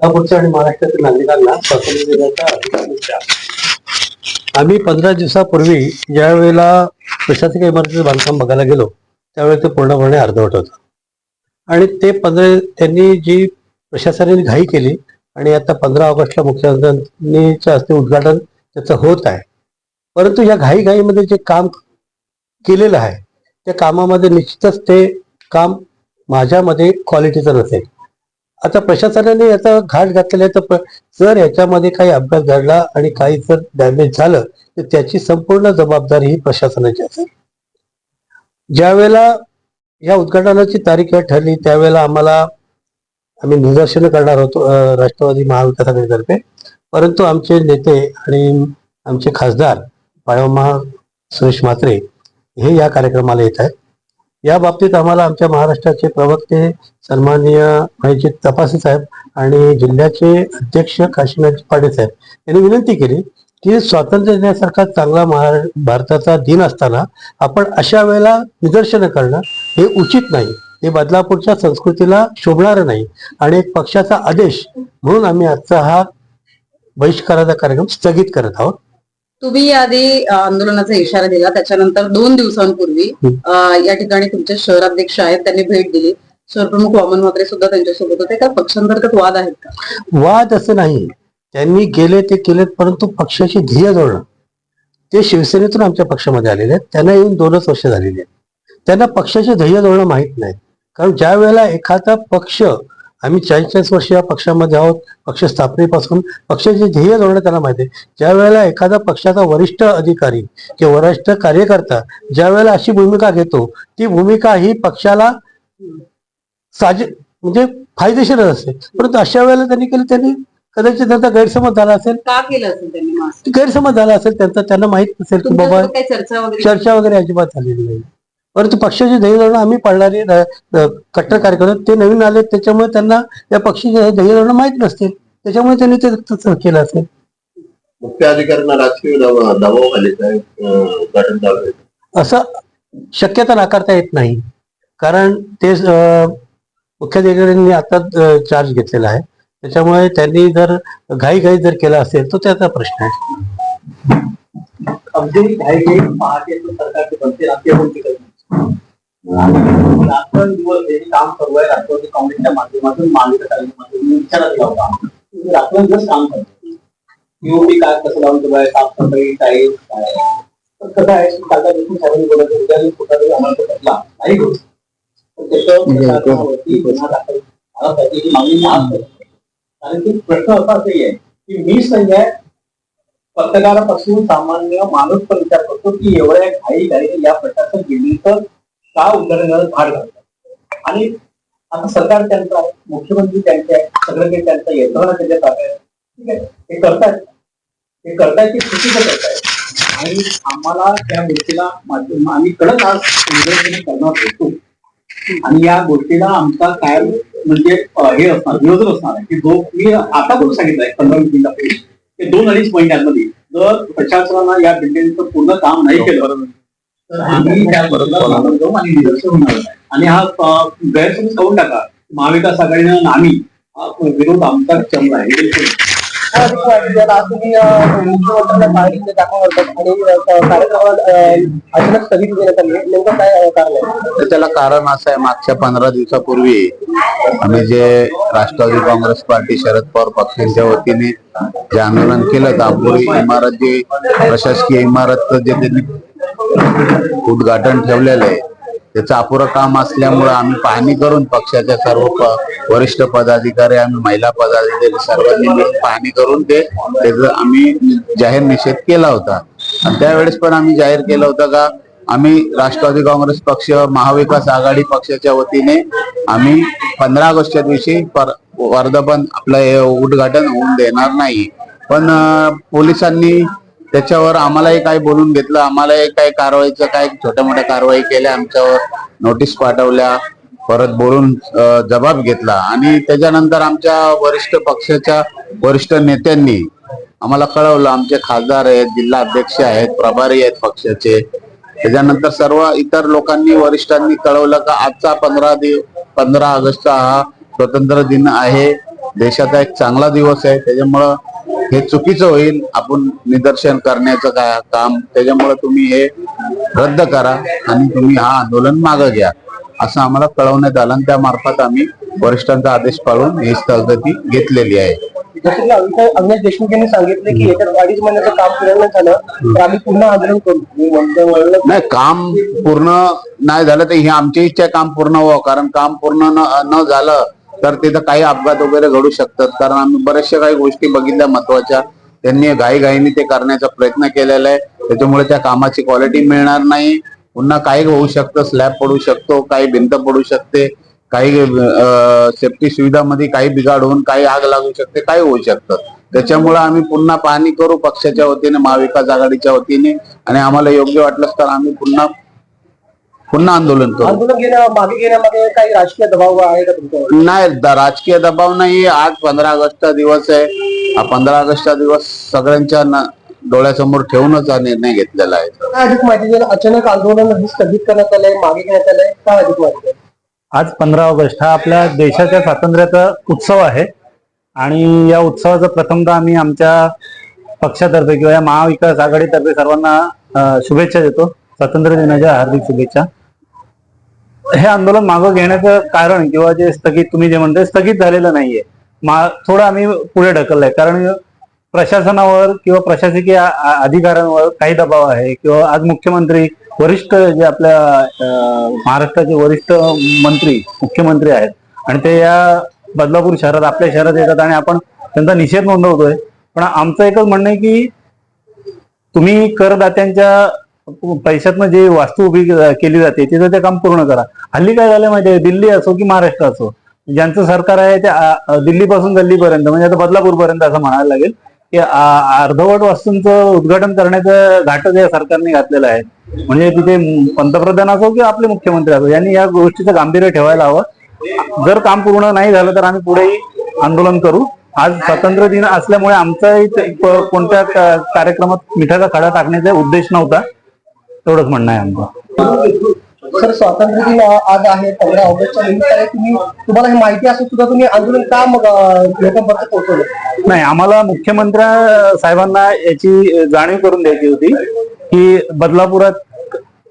कोल्हापूरच्या आणि महाराष्ट्रातील नागरिकांना स्वातंत्र्य दिनाच्या आम्ही पंधरा दिवसापूर्वी ज्या वेळेला प्रशासकीय इमारतीचं बांधकाम बघायला गेलो त्यावेळेला ते पूर्णपणे अर्धवट होतं. आणि ते पंधरा त्यांनी जी प्रशासनाने घाई केली आणि आता पंधरा ऑगस्टला मुख्यमंत्र्यांनीच्या हस्ते उद्घाटन त्याचं होत आहे. परंतु या घाई घाईमध्ये जे काम केलेलं आहे त्या कामामध्ये निश्चितच ते काम माझ्यामध्ये क्वालिटीचं नसेल. आता प्रशासनाने याचा घाट घातलेला आहे. तर जर याच्यामध्ये काही अपघात घडला आणि काही जर डॅमेज झालं तर त्याची संपूर्ण जबाबदारी ही प्रशासनाची असेल. ज्या वेळेला या उद्घाटनाची तारीख ठरली त्यावेळेला आम्हाला आम्ही निदर्शनं करणार होतो राष्ट्रवादी महाविकास आघाडीतर्फे परंतु आमचे नेते आणि आमचे खासदार पायोमा सुरेश म्हात्रे हे या कार्यक्रमाला येत आहेत. या बाबतीत आम्हाला आमच्या महाराष्ट्राचे प्रवक्ते सन्माननीय माहिती तपासे साहेब आणि जिल्ह्याचे अध्यक्ष काशीनाथ पाडे साहेब यांनी विनंती केली की स्वातंत्र्य दिनासारखा चांगला महा भारताचा दिन असताना आपण अशा वेळेला निदर्शनं करणं हे उचित नाही. हे बदलापूरच्या संस्कृतीला शोभणारं नाही आणि एक पक्षाचा आदेश म्हणून आम्ही आजचा हा बहिष्काराचा कार्यक्रम स्थगित करत आहोत. तुम्ही याआधी अ, आंदोलनाचा इशारा दिला. त्याच्यानंतर दोन दिवसांपूर्वी या ठिकाणी तुमचे शहराध्यक्ष आहेत त्यांनी भेट दिली. शहरप्रमुख वामन म्हात्रे सुद्धा त्यांच्यासोबत होते. का पक्षांतर्गत वाद आहेत का? वाद असं नाही. त्यांनी गेले ते केलेत परंतु पक्षाची ध्येय धोरणं ते शिवसेनेतून आमच्या पक्षामध्ये आलेले आहेत. त्यांना येऊन दोनच वर्ष झालेली आहेत. त्यांना पक्षाचे ध्येय धोरणं माहीत नाहीत कारण ज्या वेळेला एखादा पक्ष आम्ही चाळीस वर्ष या पक्षामध्ये आहोत पक्ष स्थापनेपासून. पक्षाचे ध्येय धोरणं त्यांना माहिती आहे. ज्या वेळेला एखादा पक्षाचा वरिष्ठ अधिकारी किंवा वरिष्ठ कार्यकर्ता ज्या वेळेला अशी भूमिका घेतो ती भूमिका ही पक्षाला साजे म्हणजे फायदेशीर असते. परंतु अशा वेळेला त्यांनी केलं त्यांनी कदाचित त्यांचा गैरसमज झाला असेल. का केलं असेल त्यांनी? मास्क गैरसमज झाला असेल त्यांचा त्यांना माहीत नसेल की बाबा चर्चा वगैरे अजिबात झालेली नाही. परंतु पक्षाची ध्येयधोरणं आम्ही पाळणारे कट्टर कार्यकर्ते ते नवीन आले त्याच्यामुळे त्यांना या पक्षाची ध्येयधोरणं माहीत नसतील त्याच्यामुळे त्यांनी ते केलं असेल. मुख्य अधिकाऱ्यांना राजकीय दबाव आहे. असं शक्यता नाकारता येत नाही. कारण ते मुख्याधिकाऱ्यांनी आता चार्ज घेतलेला आहे. त्याच्यामुळे त्यांनी जर घाई घाई जर केला असेल तर त्याचा प्रश्न आहे. अगदी काही काही पहाटे सरकारचे बनते राष्ट्रीय कोणती रात्रंदिवस हे काम सर्व आहे राष्ट्रवादी काँग्रेसच्या माध्यमातून महाविकास आघाडीमाध्यमातून विचारा दिला होता. तुम्ही रात्रंदिवस काम करतो. पीओपी काय कसं लावून ठेवाय साफसफाई टाईल्स काय तर कसं आहे काका देखील साहेबांनी बोलत होते, उद्या मी कुठला तरी अमल पडला नाही होत. तर त्याच्यावर प्रशासनावरती गुन्हा दाखल झाला पाहिजे ही मागणी मी आज करतो. कारण की प्रश्न असा असाही आहे की मी संजय आहे पत्रकारापासून सामान्य माणूस पण विचार करतो की एवढ्या घाई घाई या प्रकारचं बिल्डिंगचं का उद्घाटनाला भाग घालतात? आणि आता सरकार त्यांचं आहे मुख्यमंत्री त्यांचे आहे सगळं काही त्यांचं यंत्रणा त्यांच्या ताब्यात आहे. ठीक आहे? हे करतायत. ते करतायत ते चुकीचं करतायत. आणि आम्हाला त्या गोष्टीला माध्यम आम्ही कडक आज निदर्शने करणार होतो. आणि या गोष्टीला आमचा काय म्हणजे हे असणार विरोध असणार आहे. की जो मी आता पण सांगितलंय पंधरा वीस मिनिटापूर्वी. ते दोन अडीच महिन्यांमध्ये जर प्रशासनानं या बिल्डिंगचं पूर्ण काम नाही केलं तर आम्ही त्या जाऊ आणि निदर्शन होणार. आणि हा गैरसमज करून टाका. महाविकास आघाडीनं आम्ही हा विरोध आमचा चमला आहे. तुम्ही मुख्यमंत्र्यांना आणि अचानक स्थगित देण्यात आली नेमकं काय कारण आहे तर त्याला कारण असं आहे मागच्या पंधरा दिवसापूर्वी आम्ही जे राष्ट्रवादी काँग्रेस पार्टी शरद पवार पक्षांच्या वतीने जे आंदोलन केलं दापोरी इमारत जे प्रशासकीय इमारत जे त्यांनी उद्घाटन ठेवलेलं आहे त्याचं अपुरं काम असल्यामुळं आम्ही पाहणी करून पक्षाच्या सर्व वरिष्ठ पदाधिकारी आम्ही महिला पदाधिकारी सर्वांनी मिळून पाहणी करून ते त्याचा आम्ही जाहीर निषेध केला होता. आणि त्यावेळेस पण आम्ही जाहीर केलं होतं का आम्ही राष्ट्रवादी काँग्रेस पक्ष महाविकास आघाडी पक्षाच्या वतीने आम्ही पंधरा ऑगस्टच्या दिवशी पर- वर्धापन आपलं हे उद्घाटन होऊन देणार नाही. पण पोलिसांनी त्याच्यावर आम्हालाही काही बोलून घेतलं आम्हालाही काही कारवाईचं काय छोट्या मोठ्या कारवाई केल्या आमच्यावर नोटीस पाठवल्या परत बोलून जबाब घेतला. आणि त्याच्यानंतर आमच्या वरिष्ठ पक्षाच्या वरिष्ठ नेत्यांनी आम्हाला कळवलं आमचे खासदार आहेत जिल्हा अध्यक्ष आहेत प्रभारी आहेत पक्षाचे. त्याच्यानंतर सर्व इतर लोकांनी वरिष्ठांनी कळवलं का आजचा पंधरा दिव पंधरा ऑगस्टचा हा स्वतंत्र दिन आहे. देशाचा एक चांगला दिवस आहे. त्याच्यामुळं हे चुकीचं होईल आपण निदर्शन करण्याचं का काम त्याच्यामुळं तुम्ही हे रद्द करा आणि तुम्ही हा आंदोलन मागं घ्या. असं आम्हाला कळवण्यात आलं आणि त्या मार्फत आम्ही वरिष्ठांचा आदेश पाळून ही स्थगिती घेतलेली आहे. अविनाश देशमुख यांनी सांगितले की येत्या अडीच महिन्याचं काम पूर्ण नाही झालं तर आम्ही पुन्हा आंदोलन करू. नाही काम पूर्ण नाही झालं तर ही आमची इच्छा काम पूर्ण व्हावं कारण काम पूर्ण न न झालं तर तिथं काही अपघात वगैरे घडू शकतात. कारण आम्ही बऱ्याचशा काही गोष्टी बघितल्या महत्त्वाच्या. त्यांनी घाईघाईने ते करण्याचा प्रयत्न केलेला आहे. त्याच्यामुळे त्या कामाची क्वालिटी मिळणार नाही. पुन्हा काही होऊ शकतं स्लॅब पडू शकतो काही भिंत पडू शकते काही सेफ्टी सुविधामध्ये काही बिघाड होऊन काही आग लागू शकते काही होऊ शकतं. त्याच्यामुळे आम्ही पुन्हा पाहणी करू पक्षाच्या वतीने महाविकास आघाडीच्या वतीने. आणि आम्हाला योग्य वाटलंच तर आम्ही पुन्हा पुन्हा आंदोलन करू. आंदोलन घेण्या मागे घेण्यामध्ये काही राजकीय दबाव आहे का तुमच्यावर? नाही द- राजकीय दबाव नाही. आज पंधरा ऑगस्टचा दिवस आहे. हा पंधरा ऑगस्टचा दिवस सगळ्यांच्या न- डोळ्यासमोर ठेवूनच हा निर्णय घेतलेला आहे. काय अधिक माहिती द्याल अचानक आंदोलन हे स्थगित करण्यात आलंय मागे घेण्यात आलंय? काय अधिक माहिती द्याल? आज पंधरा ऑगस्ट हा आपल्या देशाच्या स्वातंत्र्याचा उत्सव आहे. आणि या उत्सवाचा प्रथमतः आम्ही आमच्या पक्षातर्फे किंवा या महाविकास आघाडीतर्फे सर्वांना अ, शुभेच्छा देतो. स्वातंत्र्य दिनाच्या हार्दिक शुभेच्छा. हे आंदोलन मागं घेण्याचं कारण किंवा जे स्थगित तुम्ही जे म्हणताय स्थगित झालेलं नाहीये. मा थोडं आम्ही पुढे ढकललंय. कारण प्रशासनावर किंवा प्रशासकीय अधिकाऱ्यांवर काही दबाव आहे. किंवा आज मुख्यमंत्री वरिष्ठ जे आपल्या महाराष्ट्राचे वरिष्ठ मंत्री मुख्यमंत्री आहेत. आणि ते या बदलापूर शहरात आपल्या शहरात येतात आणि आपण त्यांचा निषेध नोंदवतोय. पण आमचं एकच म्हणणं आहे की तुम्ही करदात्यांच्या पैशातनं जे वास्तू उभी केली जाते तिथं ते काम पूर्ण करा. हल्ली काय झालं माहितीये दिल्ली असो की महाराष्ट्र असो ज्यांचं सरकार आहे ते दिल्लीपासून गल्लीपर्यंत म्हणजे आता बदलापूर पर्यंत असं म्हणायला लागेल की अर्धवट वास्तूंचं उद्घाटन करण्याचं घाटच या सरकारने घातलेलं आहे. म्हणजे तिथे पंतप्रधान असो की आपले मुख्यमंत्री असो यांनी या गोष्टीचं गांभीर्य ठेवायला हवं. जर काम पूर्ण नाही झालं तर आम्ही पुढेही आंदोलन करू. आज स्वातंत्र्य दिन असल्यामुळे आमचाही कोणत्या कार्यक्रमात मिठाचा खडा टाकण्याचा उद्देश नव्हता. तेवढंच म्हणणं आहे आमचं. सर स्वातंत्र्य दिन आज आहे पंधरा ऑगस्टच्या निमित्ताने तुम्ही तुम्हाला हे माहिती असून सुद्धा तुम्ही आंदोलन का मग लोकांपर्यंत पोहोचवलं? नाही आम्हाला मुख्यमंत्र्या साहेबांना याची जाणीव करून द्यायची होती की बदलापुरात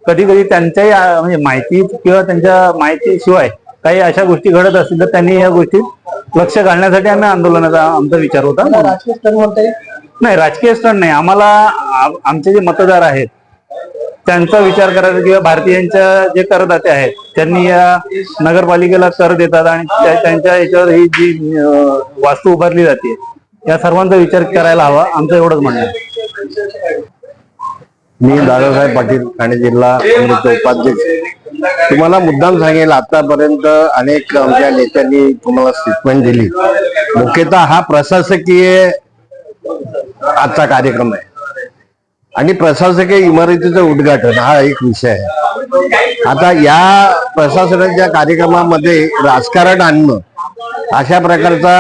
कधी कधी त्यांच्याही म्हणजे माहिती किंवा त्यांच्या माहितीशिवाय काही अशा गोष्टी घडत असतील तर त्यांनी या गोष्टीत लक्ष घालण्यासाठी आम्ही आंदोलनाचा आमचा विचार होता. राजकीय स्तर म्हणताय नाही राजकीय स्टंट नाही. आम्हाला आमचे जे मतदार आहेत त्यांचा विचार करायचा किंवा भारतीयांच्या जे करदाते आहेत त्यांनी या नगरपालिकेला कर देतात आणि त्यांच्या याच्यावर ही जी वास्तू उभारली जाते या सर्वांचा विचार करायला हवा आमचं एवढंच म्हणणं आहे. मी दादासाहेब पाटील ठाणे जिल्हा काँग्रेसचे उपाध्यक्ष. तुम्हाला मुद्दाम सांगेल आतापर्यंत अनेक आमच्या नेत्यांनी तुम्हाला स्टेटमेंट दिली. मुख्यतः हा प्रशासकीय आजचा कार्यक्रम आहे. आणि प्रशासकीय इमारतीचं उद्घाटन हा एक विषय आहे. आता या प्रशासनाच्या कार्यक्रमामध्ये राजकारण आणणं अशा प्रकारचा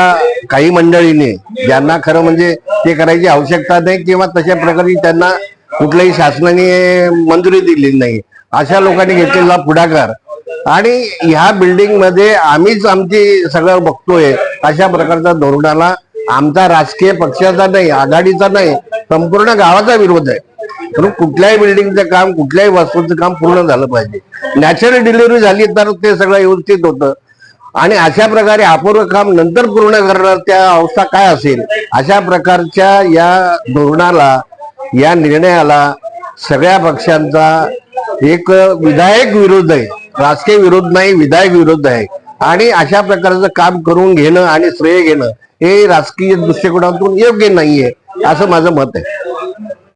काही मंडळीने ज्यांना खरं म्हणजे ते करायची आवश्यकता नाही किंवा तशा प्रकारे त्यांना कुठल्याही शासनाने मंजुरी दिली नाही अशा लोकांनी घेतलेला पुढाकार. आणि ह्या बिल्डिंगमध्ये आम्हीच आमची सगळं बघतोय अशा प्रकारचा धोरणाला आमचा राजकीय पक्षाचा नाही आघाडीचा नाही संपूर्ण गावाचा विरोध आहे. म्हणून कुठल्याही बिल्डिंगचं काम कुठल्याही वास्तूचं काम पूर्ण झालं पाहिजे. नॅचरल डिलिव्हरी झाली तर ते सगळं व्यवस्थित होतं. आणि अशा प्रकारे अपूर्व काम नंतर पूर्ण करणार त्या अवस्था काय असेल? अशा प्रकारच्या या धोरणाला या निर्णयाला सगळ्या पक्षांचा एक विधायक विरोध आहे. राजकीय विरोध नाही विधायक विरोध आहे. आणि अशा प्रकारचं काम करून घेणं आणि श्रेय घेणं हे राजकीय दृष्टिकोनातून योग्य नाहीये असं माझं मत आहे.